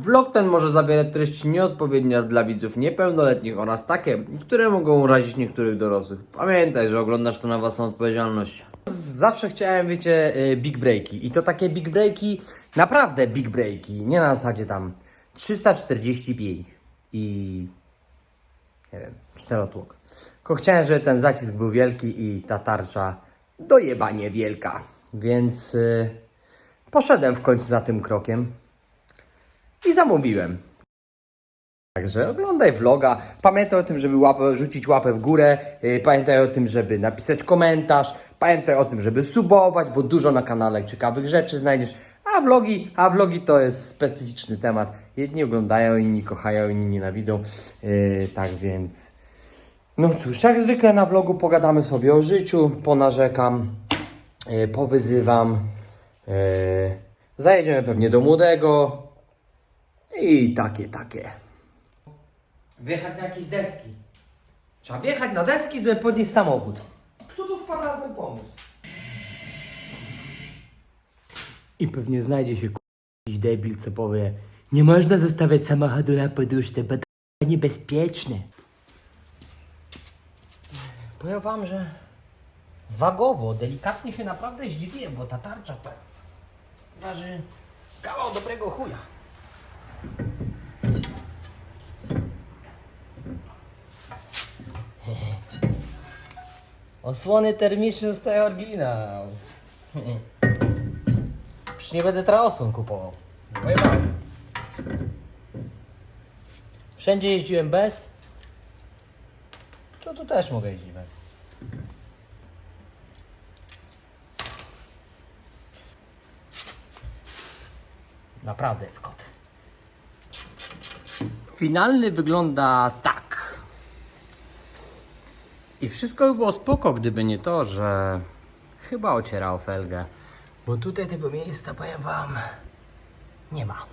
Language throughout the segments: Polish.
Vlog ten może zawierać treści nieodpowiednie dla widzów niepełnoletnich oraz takie, które mogą urazić niektórych dorosłych. Pamiętaj, że oglądasz to na własną odpowiedzialność. Zawsze chciałem, wiecie, y, big breaki. I to takie big breaki, naprawdę big breaki. Nie na zasadzie tam 345 i nie wiem, czterotłok. Tylko chciałem, żeby ten zacisk był wielki i ta tarcza dojebanie wielka. Więc y, poszedłem w końcu za tym krokiem i zamówiłem. Także oglądaj vloga, pamiętaj o tym, żeby łapę, rzucić łapę w górę, yy, pamiętaj o tym, żeby napisać komentarz, pamiętaj o tym, żeby subować, bo dużo na kanale ciekawych rzeczy znajdziesz, a vlogi, a vlogi to jest specyficzny temat. Jedni oglądają, inni kochają, inni nienawidzą, yy, tak więc... No cóż, jak zwykle na vlogu pogadamy sobie o życiu, ponarzekam, yy, powyzywam, yy, zajedziemy pewnie do młodego i takie, takie. Wjechać na jakieś deski. Trzeba wjechać na deski, żeby podnieść samochód. Kto tu wpada na ten pomysł? I pewnie znajdzie się k- jakiś debil, co powie Nie można zostawiać samochodu na poduszce, bo to niebezpieczne. Powiem wam, że wagowo, delikatnie się naprawdę zdziwiłem, bo ta tarcza to waży kawał dobrego chuja. Osłony termiczne z tej oryginał. Już nie będę teraz osłon kupował. Pojebałem. Wszędzie jeździłem bez. To tu też mogę jeździć bez. Naprawdę kot. Finalny wygląda tak. I wszystko by było spoko, gdyby nie to, że chyba ocierał felgę. Bo tutaj tego miejsca, powiem wam, nie ma.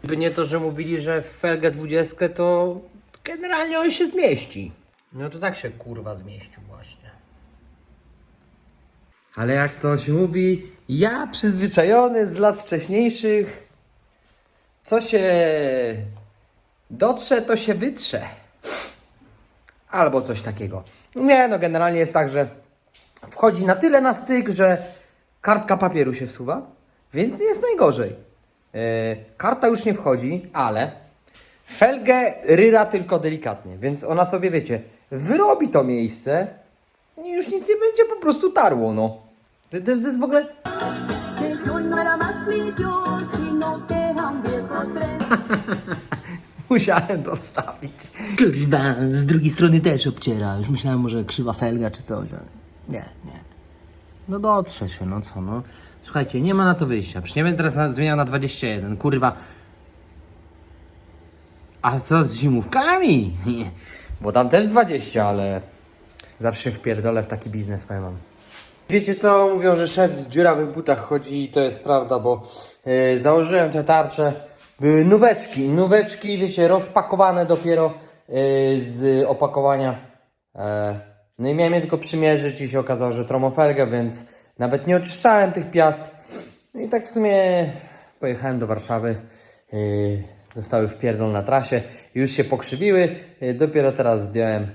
Gdyby nie to, że mówili, że felgę 20 to generalnie on się zmieści. No to tak się kurwa zmieścił właśnie. Ale jak to się mówi, ja przyzwyczajony z lat wcześniejszych, co się dotrze, to się wytrze. Albo coś takiego. Nie, no generalnie jest tak, że wchodzi na tyle na styk, że kartka papieru się wsuwa, więc nie jest najgorzej. Yy, karta już nie wchodzi, ale felgę ryra tylko delikatnie, więc ona sobie, wiecie, wyrobi to miejsce i już nic nie będzie po prostu tarło, no. To, jest w ogóle... Musiałem to wstawić. Kurwa, z drugiej strony też obciera. Już myślałem, może krzywa felga czy coś, ale Nie, nie. No dotrze się, no co, no. Słuchajcie, nie ma na to wyjścia. Przecież nie będę teraz na, zmieniał na 21, kurwa. A co z zimówkami? Nie. Bo tam też 20, ale zawsze wpierdolę w taki biznes, powiem wam. Wiecie co? Mówią, że szef z dziurawym butach chodzi i to jest prawda, bo yy, założyłem te tarcze. Były nóweczki, nóweczki, wiecie, rozpakowane dopiero yy, z opakowania. E, no i miałem je tylko przymierzyć i się okazało, że tromofelgę, więc nawet nie oczyszczałem tych piast. No i tak w sumie pojechałem do Warszawy. Yy, zostały w pierdol na trasie. Już się pokrzywiły. Yy, dopiero teraz zdjąłem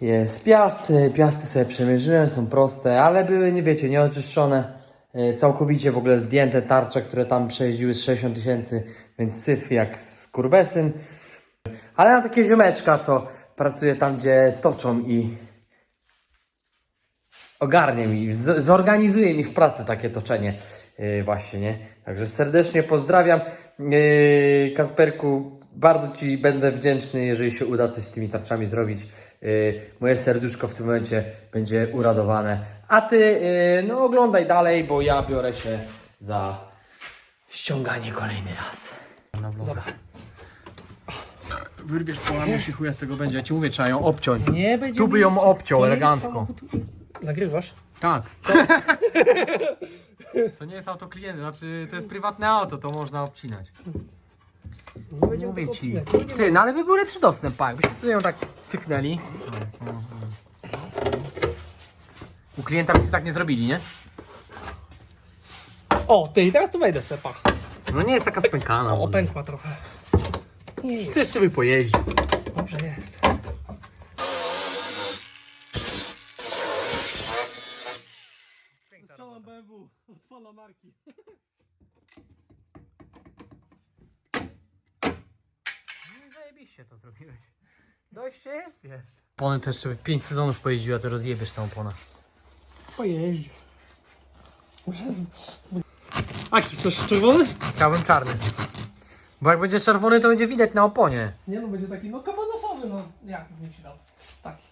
je z piast. Yy, Piasty sobie przemierzyłem, są proste, ale były, nie wiecie, nieoczyszczone. Yy, Całkowicie w ogóle zdjęte tarcze, które tam przejeździły z 60 tysięcy, więc syf jak skurwesyn. Ale na takie ziomeczka, co pracuje tam, gdzie toczą i ogarnie mi, z- zorganizuje mi w pracy takie toczenie yy, właśnie, nie? Także serdecznie pozdrawiam. Yy, Kasperku, bardzo Ci będę wdzięczny, jeżeli się uda coś z tymi tarczami zrobić. Yy, moje serduszko w tym momencie będzie uradowane. A Ty, yy, no oglądaj dalej, bo ja biorę się za ściąganie kolejny raz. Wyrwiesz połamiesz i chuja z tego będzie. Ja ci mówię, trzeba ją obciąć. Nie będzie. Tu by ją obciął elegancko. Nagrywasz? Tak. To nie jest auto klienta, znaczy to jest prywatne auto, to można obcinać. Nie będzie Mówię Ci. Ty, no ale by był lepszy dostęp, pak. Byśmy tu ją tak cyknęli. U klienta byśmy tak nie zrobili, nie? O, ty i teraz tu wejdę sepa. No nie jest taka spękana. O, opękła trochę. Nie, Ty jeszcze by pojeździł. dobrze jest. Strzelam BMW, otwala marki. Zajebiście to zrobiłeś. Dojście jest? Jest. Opony też jeszcze 5 sezonów pojeździła, to rozjebiesz tą oponę. Pojeździ. Aki, chcesz czerwony? Chciałbym czarny. Bo jak będzie czerwony, to będzie widać na oponie. Nie no, będzie taki, no kabanosowy, no. Jak bym ci dał? Taki.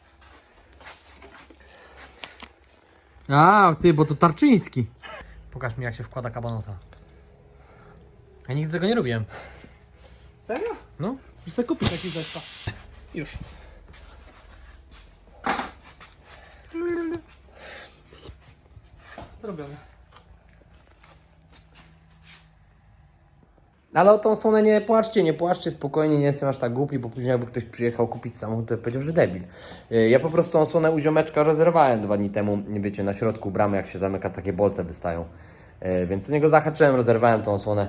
A, ty, bo to Tarczyński. Pokaż mi, jak się wkłada kabanosa. Ja nigdy tego nie robiłem. Serio? No. Już sobie kupić taki zestaw. Już. Zrobione. Ale o tą słonę nie płaczcie, nie płaczcie, spokojnie, nie jestem aż tak głupi, bo później jakby ktoś przyjechał kupić samochód, to powiedział, że debil. Yy, Ja po prostu tą słonę u ziomeczka rezerwowałem dwa dni temu, wiecie, na środku bramy, jak się zamyka, takie bolce wystają. Yy, Więc z niego zahaczyłem, rezerwowałem tą słonę.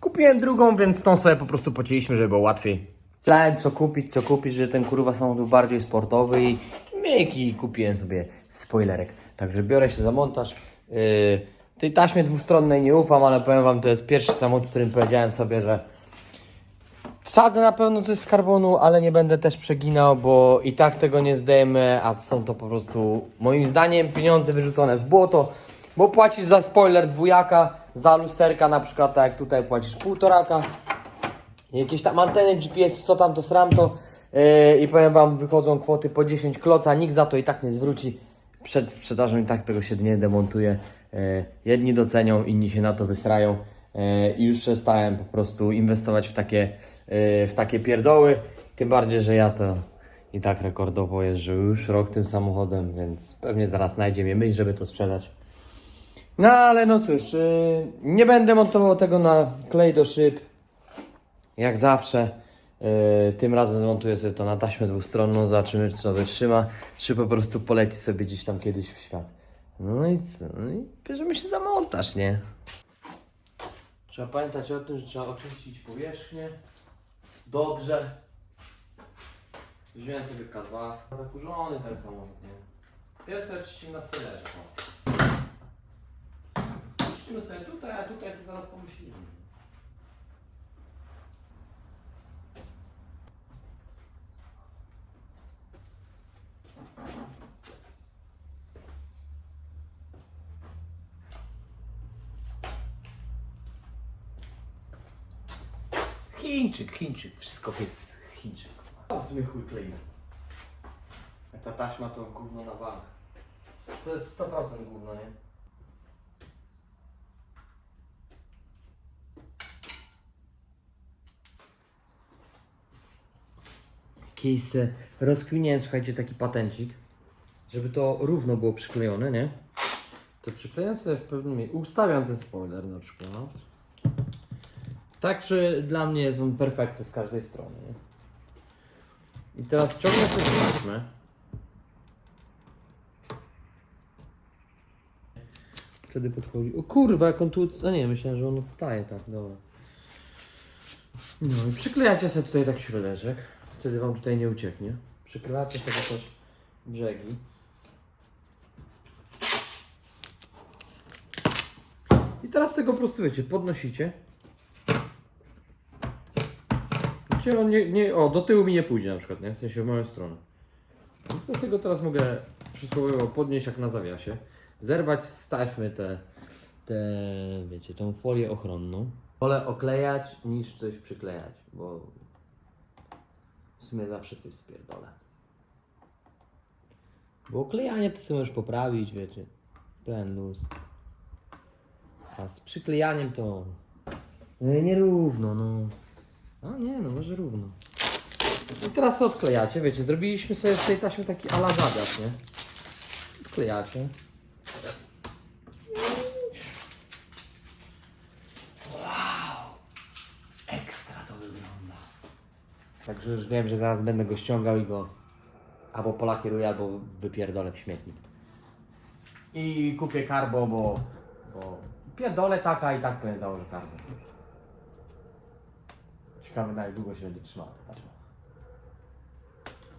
Kupiłem drugą, więc tą sobie po prostu pocięliśmy, żeby było łatwiej. Plałem co kupić, co kupić, że ten kurwa samochód bardziej sportowy i myki kupiłem sobie spoilerek. Także biorę się za montaż. Yy, tej taśmie dwustronnej nie ufam, ale powiem wam, to jest pierwszy samochód, w którym powiedziałem sobie, że wsadzę na pewno coś z karbonu, ale nie będę też przeginał, bo i tak tego nie zdejmę, a są to po prostu moim zdaniem pieniądze wyrzucone w błoto, bo płacisz za spoiler dwójaka, za lusterka na przykład, tak jak tutaj płacisz półtoraka, jakieś tam anteny GPS, co tam to sram to yy, i powiem wam, wychodzą kwoty po 10 kloca, nikt za to i tak nie zwróci. Przed sprzedażą i tak tego się nie demontuje. Yy, jedni docenią, inni się na to wystrają. Yy, I już przestałem po prostu inwestować w takie, yy, w takie pierdoły. Tym bardziej, że ja to i tak rekordowo jeżdżę już rok tym samochodem, więc pewnie zaraz znajdzie mnie myśl, żeby to sprzedać. No ale no cóż, yy, nie będę montował tego na klej do szyb. Jak zawsze, yy, tym razem zmontuję sobie to na taśmę dwustronną, zobaczymy czy to wytrzyma, czy po prostu poleci sobie gdzieś tam kiedyś w świat. No i co? No i bierzemy się za montaż, nie? Trzeba pamiętać o tym, że trzeba oczyścić powierzchnię. Dobrze. Wziąłem sobie K2. Zakurzony ten samochód, nie? Pierwsze czyścimy na spoilerze. Czyścimy sobie tutaj, a tutaj to zaraz pomyślimy. Chińczyk, Chińczyk, wszystko jest Chińczyk. A w sumie chuj klei. A ta taśma to gówno na bank. To jest 100% gówno, nie? Kiedyś se rozkminiałem, słuchajcie, taki patencik, żeby to równo było przyklejone, nie? To przyklejam sobie w pewnym miejscu, ustawiam ten spoiler na przykład. Tak, że dla mnie jest on perfekty z każdej strony. Nie? I teraz ciągnę sobie taśmę. Wtedy podchodzi. O kurwa, jak on tu. A nie, myślałem, że on odstaje tak, dobra. No i przyklejacie sobie tutaj tak środeczek. Wtedy wam tutaj nie ucieknie. Przyklejacie sobie też brzegi. I teraz tego po prostu wiecie, podnosicie. Wiecie, on nie, nie, o, do tyłu mi nie pójdzie na przykład, nie? W sensie w moją stronę. Więc ja sobie teraz mogę przysłowiowo podnieść jak na zawiasie, zerwać z taśmy te, te, wiecie, tą folię ochronną. Wolę oklejać niż coś przyklejać, bo sumie zawsze coś spierdolę. Bo oklejanie to sobie możesz poprawić, wiecie, pełen luz. A z przyklejaniem to no, nierówno, no. A nie, no może równo. I teraz to odklejacie, wiecie, zrobiliśmy sobie z tej taśmy taki ala zawias, nie? Odklejacie. Wow! Ekstra to wygląda. Także już wiem, że zaraz będę go ściągał i go albo polakieruję, albo wypierdolę w śmietnik. I kupię karbo, bo, bo Pierdolę taka i tak pewnie założę kartę. Ciekawe na jak długo się będzie trzymała ta taśma.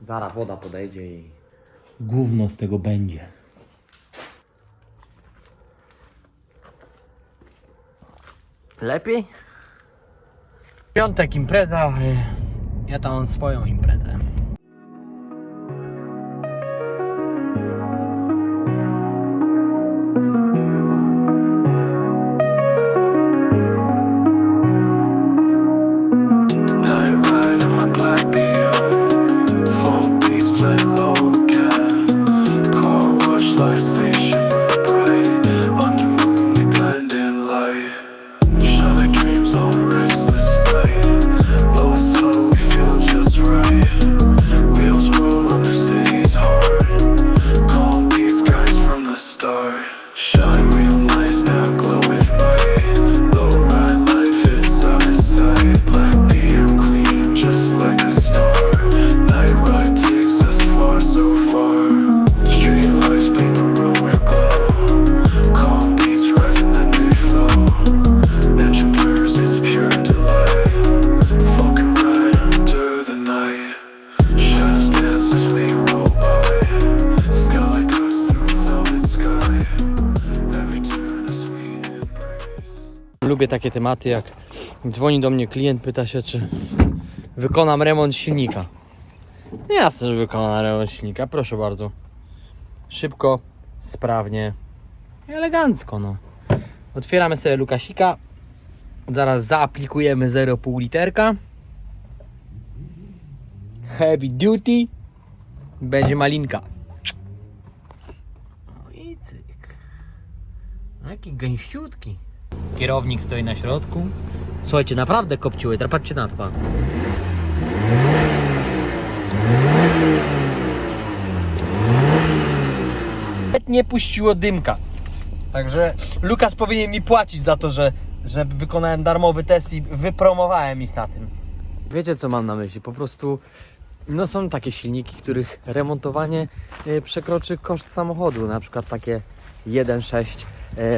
Zara woda podejdzie i... Gówno z tego będzie. Lepiej? Piątek impreza, y, ja tam mam swoją imprezę. Lubię takie tematy, jak dzwoni do mnie klient, pyta się, czy wykonam remont silnika. Jasne, że wykonam remont silnika, proszę bardzo. Szybko, sprawnie i elegancko, no. Otwieramy sobie lukasika. Zaraz zaaplikujemy 0,5 literka. Heavy duty. Będzie malinka. O i cyk. Jaki gęściutki. Kierownik stoi na środku. Słuchajcie, naprawdę kopciły, teraz patrzcie na to. pan. Nawet nie puściło dymka. Także Lukas powinien mi płacić za to, że, że wykonałem darmowy test i wypromowałem ich na tym. Wiecie co mam na myśli? Po prostu no są takie silniki, których remontowanie e, przekroczy koszt samochodu. Na przykład takie 1.6 e,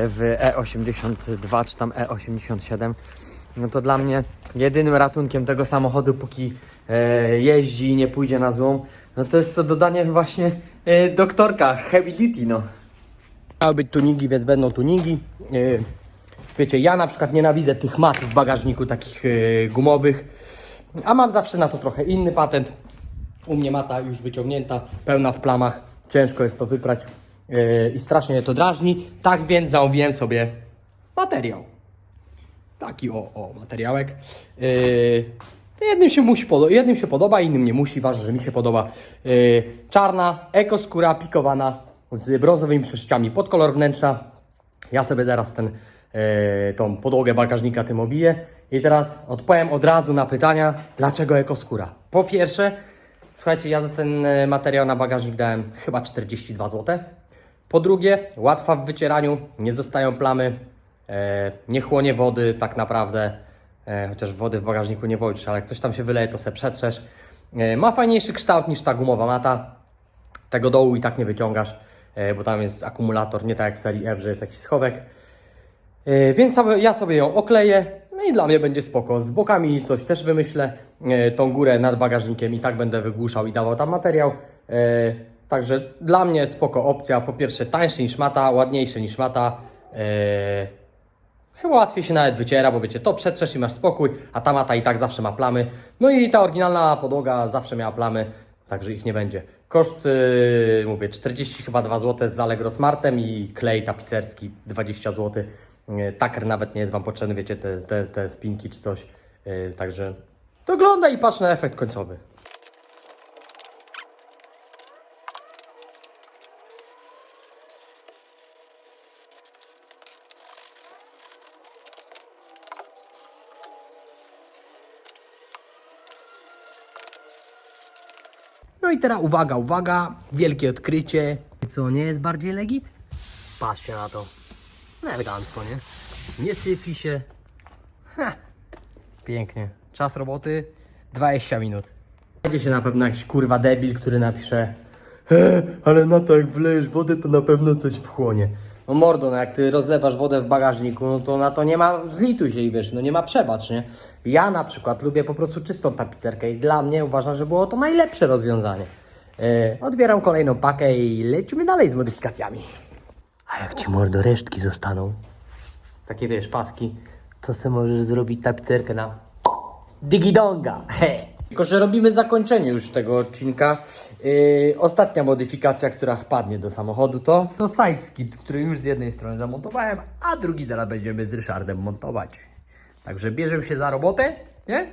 w E82 czy tam E87. No to dla mnie jedynym ratunkiem tego samochodu, póki e, jeździ i nie pójdzie na złą, no to jest to dodanie właśnie doktorka Heavy no. Miały być tuningi, więc będą tuningi. Wiecie, ja na przykład nienawidzę tych mat w bagażniku takich gumowych, a mam zawsze na to trochę inny patent. U mnie mata już wyciągnięta, pełna w plamach, ciężko jest to wyprać e, i strasznie mnie to drażni. Tak więc zamówiłem sobie materiał. Taki o, o materiałek. Yy, jednym, się musi jednym się podoba, innym nie musi. Ważne, że mi się podoba. Yy, czarna, ekoskóra pikowana z brązowymi przeszyciami pod kolor wnętrza. Ja sobie zaraz ten, yy, tą podłogę bagażnika tym obiję. I teraz odpowiem od razu na pytania, dlaczego ekoskóra. Po pierwsze, słuchajcie, ja za ten e, materiał na bagażnik dałem chyba 42 zł. Po drugie, łatwa w wycieraniu, nie zostają plamy, e, nie chłonie wody tak naprawdę, e, chociaż wody w bagażniku nie wolisz, ale jak coś tam się wyleje, to se przetrzesz. Ma fajniejszy kształt niż ta gumowa mata. Tego dołu i tak nie wyciągasz, bo tam jest akumulator, nie tak jak w serii F, że jest jakiś schowek. Więc ja sobie ją okleję, no i dla mnie będzie spoko. Z bokami coś też wymyślę, e, tą górę nad bagażnikiem i tak będę wygłuszał i dawał tam materiał. E, Także dla mnie spoko opcja. Po pierwsze tańszy niż mata, ładniejszy niż mata. E, Chyba łatwiej się nawet wyciera, bo wiecie, to przetrzesz i masz spokój, a ta mata i tak zawsze ma plamy. No i ta oryginalna podłoga zawsze miała plamy, także ich nie będzie. Koszt, yy, mówię, 40 chyba 2 zł z Allegro Smartem i klej tapicerski 20 zł. Yy, Taker nawet nie jest Wam potrzebny, wiecie, te, te, te spinki czy coś. Yy, także doglądaj i patrz na efekt końcowy. No i teraz uwaga, uwaga, wielkie odkrycie. Co, nie jest bardziej legit? Patrzcie na to. No elegancko, nie? Nie syfi się. Ha. Pięknie. Czas roboty 20 minut. Będzie się na pewno jakiś kurwa debil, który napisze "E, ale na to jak wlejesz wodę, to na pewno coś wchłonie. No mordo, no jak ty rozlewasz wodę w bagażniku, no to na to nie ma, zlituj się i wiesz, no nie ma przebacz, nie? Ja na przykład lubię po prostu czystą tapicerkę i dla mnie uważam, że było to najlepsze rozwiązanie. E, odbieram kolejną pakę i lecimy dalej z modyfikacjami. A jak ci mordo resztki zostaną, Takie wiesz, paski. to se możesz zrobić tapicerkę na digidonga. He. Tylko, że robimy zakończenie już tego odcinka. Yy, ostatnia modyfikacja, która wpadnie do samochodu to... To sideskit, który już z jednej strony zamontowałem, a drugi teraz będziemy z Ryszardem montować. Także bierzemy się za robotę, nie?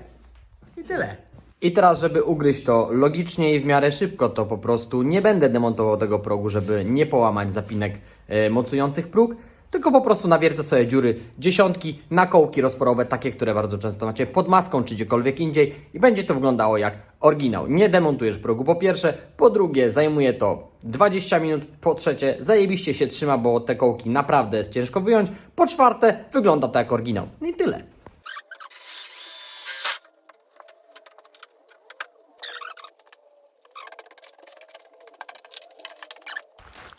I tyle. I teraz, żeby ugryźć to logicznie i w miarę szybko, to po prostu nie będę demontował tego progu, żeby nie połamać zapinek e, mocujących próg, tylko po prostu nawiercę sobie dziury dziesiątki na kołki rozporowe, takie, które bardzo często macie pod maską czy gdziekolwiek indziej i będzie to wyglądało jak oryginał. Nie demontujesz progu po pierwsze, po drugie zajmuje to 20 minut, po trzecie zajebiście się trzyma, bo te kołki naprawdę jest ciężko wyjąć, po czwarte wygląda to jak oryginał. I tyle.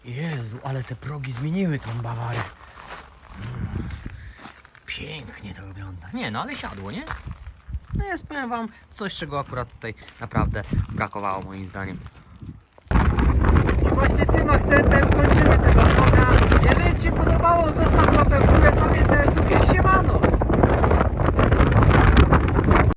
Jezu, ale te progi zmieniły tą Bawarę. Mm, pięknie to wygląda. Nie no, ale siadło, nie? No jest, powiem Wam, coś czego akurat tutaj naprawdę brakowało moim zdaniem. I właśnie tym akcentem kończymy tego vloga. Jeżeli Ci podobało, zostaw łapę w górę, pamiętaj sobie, siemano!